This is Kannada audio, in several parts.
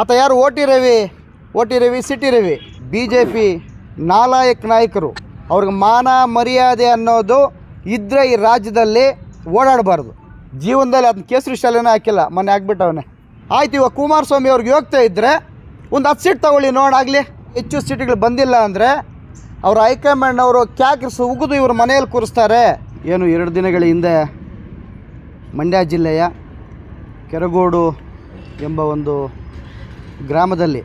ಆತ ಯಾರು? O T Ravi. O T Ravi, C T Ravi. B J P ನಾಲಾಯಕ್ ನಾಯಕರು. ಅವ್ರಿಗೆ ಮಾನ, ಮರ್ಯಾದೆ ಅನ್ನೋದು ಇದ್ದರೆ ಈ ರಾಜ್ಯದಲ್ಲಿ ಓಡಾಡಬಾರ್ದು. ಜೀವನದಲ್ಲಿ ಅದನ್ನ ಕೇಸರಿ ಶಾಲೆನೇ ಹಾಕಿಲ್ಲ. ಮೊನ್ನೆ ಹಾಕ್ಬಿಟ್ಟವನೆ. ಆಯ್ತು, ಇವಾಗ ಕುಮಾರಸ್ವಾಮಿ ಅವ್ರಿಗೆ ಹೋಗ್ತಾ ಇದ್ದರೆ ಒಂದು ಹತ್ತು ಸೀಟ್ ತಗೊಳ್ಳಿ ನೋಡಾಗಲಿ ಹೆಚ್ಚು ಸೀಟ್ಗಳು ಬಂದಿಲ್ಲ ಅಂದರೆ ಅವ್ರ ಹೈಕಮಾಂಡ್ ಅವರು ಕ್ಯಾಕ್ರಿಸ್ ಉಗಿದು ಇವ್ರ ಮನೆಯಲ್ಲಿ ಕೂರಿಸ್ತಾರೆ. ಏನು, ಎರಡು ದಿನಗಳ ಹಿಂದೆ ಮಂಡ್ಯ ಜಿಲ್ಲೆಯ ಕೆರಗೋಡು ಎಂಬ ಒಂದು ಗ್ರಾಮದಲ್ಲಿ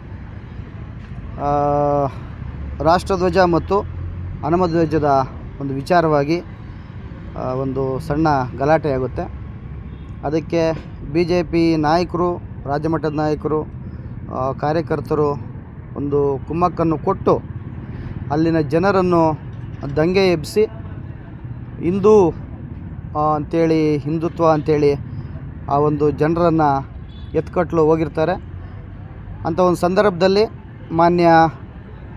ರಾಷ್ಟ್ರಧ್ವಜ ಮತ್ತು ಹನುಮಧ್ವಜದ ಒಂದು ವಿಚಾರವಾಗಿ ಒಂದು ಸಣ್ಣ ಗಲಾಟೆಯಾಗುತ್ತೆ. ಅದಕ್ಕೆ ಬಿ ಜೆ ಪಿ ನಾಯಕರು ರಾಜ್ಯಮಟ್ಟದ ನಾಯಕರು ಕಾರ್ಯಕರ್ತರು ಒಂದು ಕುಮ್ಮಕ್ಕನ್ನು ಕೊಟ್ಟು ಅಲ್ಲಿನ ಜನರನ್ನು ದಂಗೆ ಎಬ್ಬಿಸಿ, ಹಿಂದೂ ಅಂಥೇಳಿ ಹಿಂದುತ್ವ ಅಂಥೇಳಿ ಆ ಒಂದು ಜನರನ್ನು ಎತ್ಕಟ್ಟಲು ಹೋಗಿರ್ತಾರೆ. ಅಂಥ ಒಂದು ಸಂದರ್ಭದಲ್ಲಿ ಮಾನ್ಯ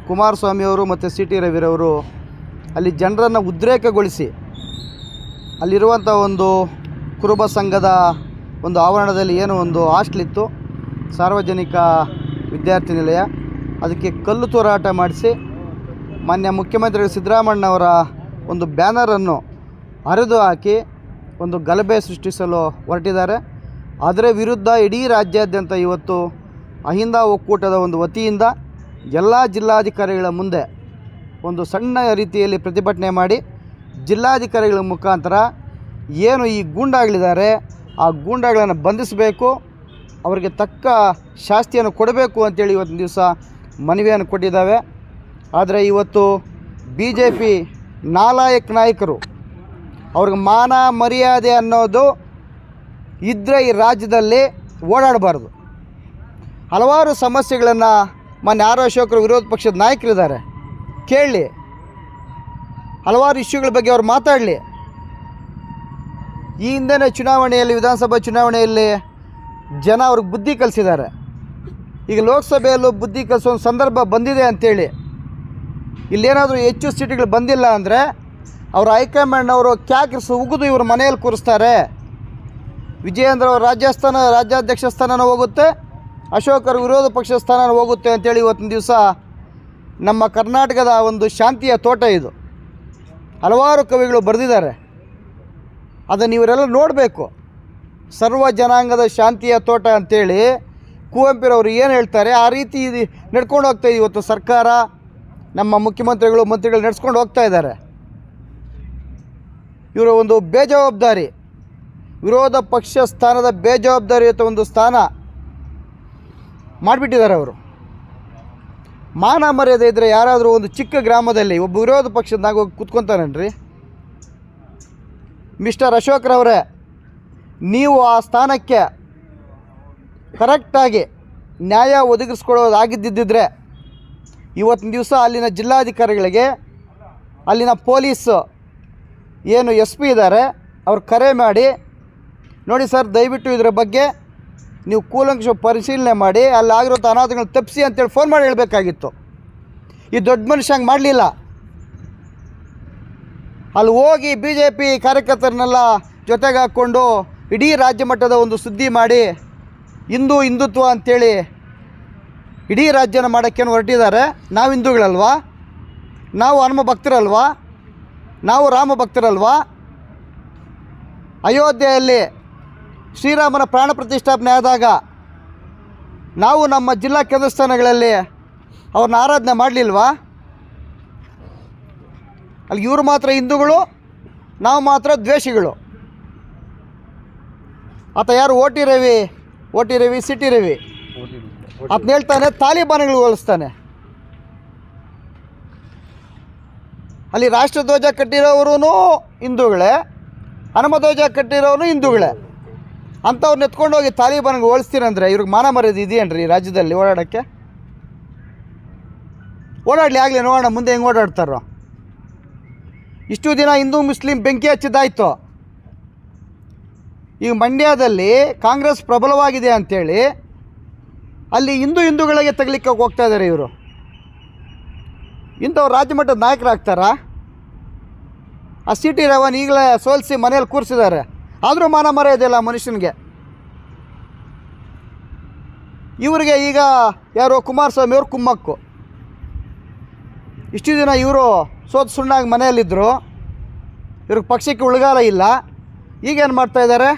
ಕುಮಾರಸ್ವಾಮಿಯವರು ಮತ್ತು ಸಿ ಟಿ ರವಿರವರು ಅಲ್ಲಿ ಜನರನ್ನು ಉದ್ರೇಕಗೊಳಿಸಿ ಅಲ್ಲಿರುವಂಥ ಒಂದು ಕುರುಬ ಸಂಘದ ಒಂದು ಆವರಣದಲ್ಲಿ ಏನು ಒಂದು ಹಾಸ್ಟ್ಲಿತ್ತು ಸಾರ್ವಜನಿಕ ವಿದ್ಯಾರ್ಥಿ ನಿಲಯ. ಅದಕ್ಕೆ ಕಲ್ಲು ತೂರಾಟ ಮಾಡಿಸಿ ಮಾನ್ಯ ಮುಖ್ಯಮಂತ್ರಿ ಸಿದ್ದರಾಮಣ್ಣವರ ಒಂದು ಬ್ಯಾನರನ್ನು ಹರಿದು ಹಾಕಿ ಒಂದು ಗಲಭೆ ಸೃಷ್ಟಿಸಲು ಹೊರಟಿದ್ದಾರೆ. ಅದರ ವಿರುದ್ಧ ಇಡೀ ರಾಜ್ಯಾದ್ಯಂತ ಇವತ್ತು ಅಹಿಂದ ಒಕ್ಕೂಟದ ಒಂದು ವತಿಯಿಂದ ಎಲ್ಲ ಜಿಲ್ಲಾಧಿಕಾರಿಗಳ ಮುಂದೆ ಒಂದು ಸಣ್ಣ ರೀತಿಯಲ್ಲಿ ಪ್ರತಿಭಟನೆ ಮಾಡಿ ಜಿಲ್ಲಾಧಿಕಾರಿಗಳ ಮುಖಾಂತರ ಏನು ಈ ಗೂಂಡಾಗಳಿದ್ದಾರೆ ಆ ಗೂಂಡಾಗಳನ್ನು ಬಂಧಿಸಬೇಕು, ಅವರಿಗೆ ತಕ್ಕ ಶಾಸ್ತಿಯನ್ನು ಕೊಡಬೇಕು ಅಂತೇಳಿ ಇವತ್ತಿನ ದಿವಸ ಮನವಿಯನ್ನು ಕೊಟ್ಟಿದ್ದಾವೆ. ಆದರೆ ಇವತ್ತು ಬಿ ಜೆ ಪಿ ನಾಲಾಯಕ್ ನಾಯಕರು ಅವ್ರಿಗೆ ಮಾನ ಮರ್ಯಾದೆ ಅನ್ನೋದು ಇದ್ದರೆ ಈ ರಾಜ್ಯದಲ್ಲಿ ಓಡಾಡಬಾರ್ದು. ಹಲವಾರು ಸಮಸ್ಯೆಗಳನ್ನು ಮೊನ್ನೆ ಆರ್ ಅಶೋಕರು ವಿರೋಧ ಪಕ್ಷದ ನಾಯಕರಿದ್ದಾರೆ. ಕೇಳಲಿ ಹಲವಾರು ಇಶ್ಯೂಗಳ ಬಗ್ಗೆ ಅವ್ರು ಮಾತಾಡಲಿ. ಈ ಹಿಂದಿನ ಚುನಾವಣೆಯಲ್ಲಿ, ವಿಧಾನಸಭಾ ಚುನಾವಣೆಯಲ್ಲಿ ಜನ ಅವ್ರಿಗೆ ಬುದ್ಧಿ ಕಲಿಸಿದ್ದಾರೆ. ಈಗ ಲೋಕಸಭೆಯಲ್ಲೂ ಬುದ್ಧಿ ಕಲಿಸೋ ಸಂದರ್ಭ ಬಂದಿದೆ ಅಂಥೇಳಿ ಇಲ್ಲೇನಾದರೂ ಹೆಚ್ಚು ಸೀಟ್ಗಳು ಬಂದಿಲ್ಲ ಅಂದರೆ ಅವರು ಹೈಕಮಾಂಡ್ನವರು ಕ್ಯಾಕ್ರಿಸ್ ಉಗಿದು ಇವ್ರ ಮನೆಯಲ್ಲಿ ಕೂರಿಸ್ತಾರೆ. ವಿಜಯೇಂದ್ರ ಅವರು ರಾಜ್ಯಸ್ಥಾನ, ರಾಜ್ಯಾಧ್ಯಕ್ಷ ಸ್ಥಾನನೂ ಹೋಗುತ್ತೆ. ಅಶೋಕರ ವಿರೋಧ ಪಕ್ಷ ಸ್ಥಾನ ಹೋಗುತ್ತೆ ಅಂತೇಳಿ ಇವತ್ತಿನ ದಿವಸ ನಮ್ಮ ಕರ್ನಾಟಕದ ಒಂದು ಶಾಂತಿಯ ತೋಟ ಇದು. ಹಲವಾರು ಕವಿಗಳು ಬರೆದಿದ್ದಾರೆ. ಅದನ್ನು ಇವರೆಲ್ಲ ನೋಡಬೇಕು. ಸರ್ವ ಜನಾಂಗದ ಶಾಂತಿಯ ತೋಟ ಅಂತೇಳಿ ಕುವೆಂಪುರವರು ಏನು ಹೇಳ್ತಾರೆ, ಆ ರೀತಿ ಇದು ನಡ್ಕೊಂಡು ಹೋಗ್ತಾ ಇದೆ ಇವತ್ತು ಸರ್ಕಾರ. ನಮ್ಮ ಮುಖ್ಯಮಂತ್ರಿಗಳು, ಮಂತ್ರಿಗಳು ನಡೆಸ್ಕೊಂಡು ಹೋಗ್ತಾ ಇದ್ದಾರೆ. ಇವರ ಒಂದು ಬೇಜವಾಬ್ದಾರಿ. ವಿರೋಧ ಪಕ್ಷ ಸ್ಥಾನದ ಬೇಜವಾಬ್ದಾರಿಯುತ ಒಂದು ಸ್ಥಾನ. ಮಾಡಿಬಿಟ್ಟಿದ್ದಾರೆ ಅವರು. ಮಾನ ಮರ್ಯಾದೆ ಇದ್ದರೆ ಯಾರಾದರೂ ಒಂದು ಚಿಕ್ಕ ಗ್ರಾಮದಲ್ಲಿ ಒಬ್ಬ ವಿರೋಧ ಪಕ್ಷದಾಗ ಹೋಗಿ ಕೂತ್ಕೊತಾನೇನ್ರಿ ಮಿಸ್ಟರ್ ಅಶೋಕ್ರವರೇ, ನೀವು ಆ ಸ್ಥಾನಕ್ಕೆ ಕರೆಕ್ಟಾಗಿ ನ್ಯಾಯ ಒದಗಿಸ್ಕೊಡೋದಾಗಿದ್ದಿದ್ದರೆ ಇವತ್ತಿನ ದಿವಸ ಅಲ್ಲಿನ ಜಿಲ್ಲಾಧಿಕಾರಿಗಳಿಗೆ, ಅಲ್ಲಿನ ಪೊಲೀಸ್ ಏನು ಎಸ್ ಪಿ ಇದ್ದಾರೆ, ಅವ್ರು ಕರೆ ಮಾಡಿ, ನೋಡಿ ಸರ್, ದಯವಿಟ್ಟು ಇದರ ಬಗ್ಗೆ ನೀವು ಕೂಲಂಕಷ ಪರಿಶೀಲನೆ ಮಾಡಿ, ಅಲ್ಲಿ ಆಗಿರೋ ಅನಾಹುತಗಳನ್ನ ತಪ್ಪಿಸಿ ಅಂತೇಳಿ ಫೋನ್ ಮಾಡಿ ಹೇಳಬೇಕಾಗಿತ್ತು. ಈ ದೊಡ್ಡ ಮನುಷ್ಯ ಹಂಗೆ ಮಾಡಲಿಲ್ಲ. ಅಲ್ಲಿ ಹೋಗಿ ಬಿ ಜೆ ಪಿ ಕಾರ್ಯಕರ್ತರನ್ನೆಲ್ಲ ಜೊತೆಗೆ ಹಾಕ್ಕೊಂಡು ಇಡೀ ರಾಜ್ಯ ಮಟ್ಟದ ಒಂದು ಸುದ್ದಿ ಮಾಡಿ, ಹಿಂದೂ ಹಿಂದುತ್ವ ಅಂಥೇಳಿ ಇಡೀ ರಾಜ್ಯನ ಮಾಡೋಕ್ಕೇನು ಹೊರಟಿದ್ದಾರೆ. ನಾವು ಹಿಂದೂಗಳಲ್ವಾ? ನಾವು ಹನುಮ ಭಕ್ತರಲ್ವಾ? ನಾವು ರಾಮ ಭಕ್ತರಲ್ವಾ? ಅಯೋಧ್ಯೆಯಲ್ಲಿ ಶ್ರೀರಾಮನ ಪ್ರಾಣ ಪ್ರತಿಷ್ಠಾಪನೆ ಆದಾಗ ನಾವು ನಮ್ಮ ಜಿಲ್ಲಾ ಕೇಂದ್ರ ಸ್ಥಾನಗಳಲ್ಲಿ ಅವ್ರನ್ನ ಆರಾಧನೆ ಮಾಡಲಿಲ್ವಾ? ಅಲ್ಲಿ ಇವರು ಮಾತ್ರ ಹಿಂದೂಗಳು, ನಾವು ಮಾತ್ರ ದ್ವೇಷಿಗಳು. ಆತ ಯಾರು? O T Ravi O T Ravi, C T Ravi. ಆತನ ಹೇಳ್ತಾನೆ ತಾಲಿಬಾನ್ಗಳು ಹೋಲಿಸ್ತಾನೆ. ಅಲ್ಲಿ ರಾಷ್ಟ್ರಧ್ವಜ ಕಟ್ಟಿರೋರು ಹಿಂದೂಗಳೇ, ಹನುಮಧ್ವಜ ಕಟ್ಟಿರೋನು ಹಿಂದೂಗಳೇ. ಅಂಥವ್ರನ್ನ ಎತ್ಕೊಂಡು ಹೋಗಿ ತಾಲಿಬಾನ್ಗೆ ಹೋಲಿಸ್ತೀರಂದ್ರೆ ಇವ್ರಿಗೆ ಮಾನ ಮರ್ಯಾದೆ ಇದೆಯೇನ್ರಿ ರಾಜ್ಯದಲ್ಲಿ ಓಡಾಡೋಕ್ಕೆ? ಓಡಾಡಲಿ ಆಗಲಿ ನೋಡೋಣ, ಮುಂದೆ ಹೆಂಗೆ ಓಡಾಡ್ತಾರೋ. ಇಷ್ಟು ದಿನ ಹಿಂದೂ ಮುಸ್ಲಿಂ ಬೆಂಕಿ ಹಚ್ಚಿದ್ದಾಯ್ತು. ಈಗ ಮಂಡ್ಯದಲ್ಲಿ ಕಾಂಗ್ರೆಸ್ ಪ್ರಬಲವಾಗಿದೆ ಅಂಥೇಳಿ ಅಲ್ಲಿ ಹಿಂದೂ ಹಿಂದೂಗಳಿಗೆ ತಗಲಿಕ್ಕೆ ಹೋಗ್ತಾ ಇದ್ದಾರೆ ಇವರು. ಇಂಥವ್ರು ರಾಜ್ಯ ಮಟ್ಟದ ನಾಯಕರಾಗ್ತಾರಾ? ಆ ಸಿ ಟಿ ರವನ್ ಈಗಲೇ ಸೋಲಿಸಿ ಮನೇಲಿ ಕೂರಿಸಿದ್ದಾರೆ. ಆದರೂ ಮಾನ ಮರೆಯೋದಿಲ್ಲ ಮನುಷ್ಯನಿಗೆ. ಇವರಿಗೆ ಈಗ ಯಾರು ಕುಮಾರಸ್ವಾಮಿ ಅವರು ಕುಮ್ಮಕ್ಕು. ಇಷ್ಟು ದಿನ ಇವರು ಸೋತ್ ಸುಣ್ಣಾಗಿ ಮನೆಯಲ್ಲಿದ್ದರು ಇವ್ರಿಗೆ ಪಕ್ಷಕ್ಕೆ ಉಳಗಾಲ ಇಲ್ಲ. ಈಗೇನು ಮಾಡ್ತಾ ಇದ್ದಾರೆ?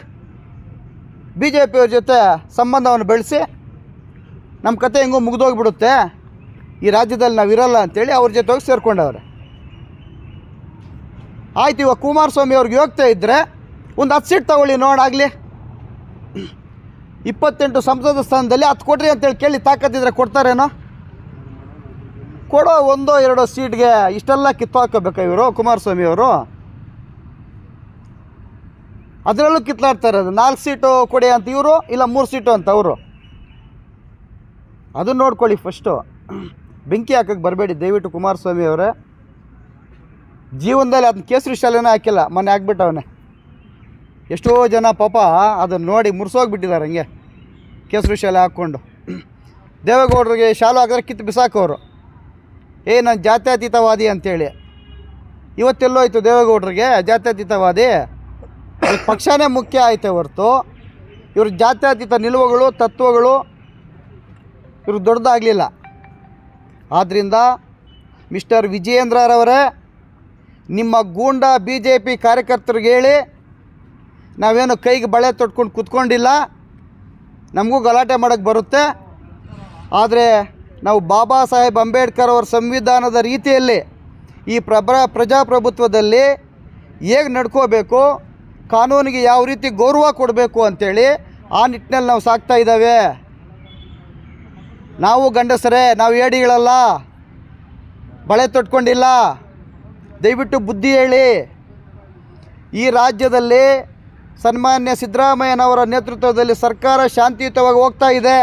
ಬಿ ಜೆ ಪಿಯವ್ರ ಜೊತೆ ಸಂಬಂಧವನ್ನು ಬೆಳೆಸಿ ನಮ್ಮ ಕತೆ ಹೆಂಗೋ ಮುಗಿದೋಗ್ಬಿಡುತ್ತೆ. ಈ ರಾಜ್ಯದಲ್ಲಿ ನಾವು ಇರಲ್ಲ ಅಂತೇಳಿ ಅವ್ರ ಜೊತೆ ಹೋಗಿ ಸೇರ್ಕೊಂಡವ್ರೆ. ಆಯ್ತು ಇವಾಗ ಕುಮಾರಸ್ವಾಮಿ ಅವ್ರಿಗೆ ಹೋಗ್ತಾ ಇದ್ದರೆ ಒಂದು ಹತ್ತು ಸೀಟ್ ತಗೊಳ್ಳಿ ನೋಡಾಗಲಿ ಇಪ್ಪತ್ತೆಂಟು ಸಂಸದ ಸ್ಥಾನದಲ್ಲಿ ಹತ್ತು ಕೊಡ್ರಿ ಅಂತೇಳಿ ಕೇಳಿ ತಾಕತ್ತಿದ್ರೆ ಕೊಡ್ತಾರೇನೋ? ಕೊಡೋ ಒಂದೋ ಎರಡೋ ಸೀಟ್ಗೆ ಇಷ್ಟೆಲ್ಲ ಕಿತ್ತು ಹಾಕೋಬೇಕಾ ಇವರು, ಕುಮಾರಸ್ವಾಮಿ ಅವರು? ಅದರಲ್ಲೂ ಕಿತ್ಲಾಡ್ತಾರೆ ಅದು. ನಾಲ್ಕು ಸೀಟು ಕೊಡಿ ಅಂತ ಇವರು, ಇಲ್ಲ ಮೂರು ಸೀಟು ಅಂತ ಅವರು. ಅದನ್ನು ನೋಡ್ಕೊಳ್ಳಿ ಫಸ್ಟು ಬೆಂಕಿ ಹಾಕಕ್ಕೆ ಬರಬೇಡಿ, ದಯವಿಟ್ಟು ಕುಮಾರಸ್ವಾಮಿ ಅವರೇ. ಜೀವನದಲ್ಲಿ ಅದನ್ನ ಕೇಸರಿ ಶಾಲೆನೇ ಹಾಕಿಲ್ಲ, ಮೊನ್ನೆ ಹಾಕ್ಬಿಟ್ಟವನೆ ಎಷ್ಟೋ ಜನ ಪಾಪ ಅದನ್ನು ನೋಡಿ ಮುರ್ಸೋಗ್ಬಿಟ್ಟಿದ್ದಾರೆ ಹಂಗೆ. ಕೇಸರಿ ಶಾಲೆ ಹಾಕ್ಕೊಂಡು. ದೇವೇಗೌಡರಿಗೆ ಶಾಲು ಹಾಕಿದ್ರೆ ಕಿತ್ತು ಬಿಸಾಕೋರು. ಏ, ನಾನು ಜಾತ್ಯತೀತವಾದಿ ಅಂತೇಳಿ. ಇವತ್ತೆಲ್ಲೋಯ್ತು ದೇವೇಗೌಡರಿಗೆ ಜಾತ್ಯತೀತವಾದಿ. ಪಕ್ಷನೇ ಮುಖ್ಯ ಆಯಿತು ಹೊರತು. ಇವ್ರ ಜಾತ್ಯತೀತ ನಿಲುವುಗಳು, ತತ್ವಗಳು ಇವರು ದೊಡ್ಡದಾಗಲಿಲ್ಲ. ಆದ್ದರಿಂದ ಮಿಸ್ಟರ್ ವಿಜಯೇಂದ್ರರವರೇ, ನಿಮ್ಮ ಗೂಂಡ ಬಿ ಜೆ ಪಿ ಕಾರ್ಯಕರ್ತರಿಗೆ ಹೇಳಿ ನಾವೇನು ಕೈಗೆ ಬಳೆ ತೊಟ್ಕೊಂಡು ಕೂತ್ಕೊಂಡಿಲ್ಲ, ನಮಗೂ ಗಲಾಟೆ ಮಾಡೋಕ್ಕೆ ಬರುತ್ತೆ. ಆದರೆ ನಾವು ಬಾಬಾ ಸಾಹೇಬ್ ಅಂಬೇಡ್ಕರ್ ಅವರ ಸಂವಿಧಾನದ ರೀತಿಯಲ್ಲಿ ಈ ಪ್ರಭ ಪ್ರಜಾಪ್ರಭುತ್ವದಲ್ಲಿ ಹೇಗೆ ನಡ್ಕೋಬೇಕು, ಕಾನೂನಿಗೆ ಯಾವ ರೀತಿ ಗೌರವ ಕೊಡಬೇಕು ಅಂಥೇಳಿ ಆ ನಿಟ್ಟಿನಲ್ಲಿ ನಾವು ಸಾಕ್ತಾ ಇದ್ದಾವೆ. ನಾವು ಗಂಡಸರೇ, ನಾವು ಏಡಿಗಳಲ್ಲ, ಬಳೆ ತೊಟ್ಕೊಂಡಿಲ್ಲ. ದಯವಿಟ್ಟು ಬುದ್ಧಿ ಹೇಳಿ. ಈ ರಾಜ್ಯದಲ್ಲಿ ಸನ್ಮಾನ್ಯ ಸಿದ್ದರಾಮಯ್ಯನವರ ನೇತೃತ್ವದಲ್ಲಿ ಸರ್ಕಾರ ಶಾಂತಿಯುತವಾಗಿ ಹೋಗ್ತಾ ಇದೆ.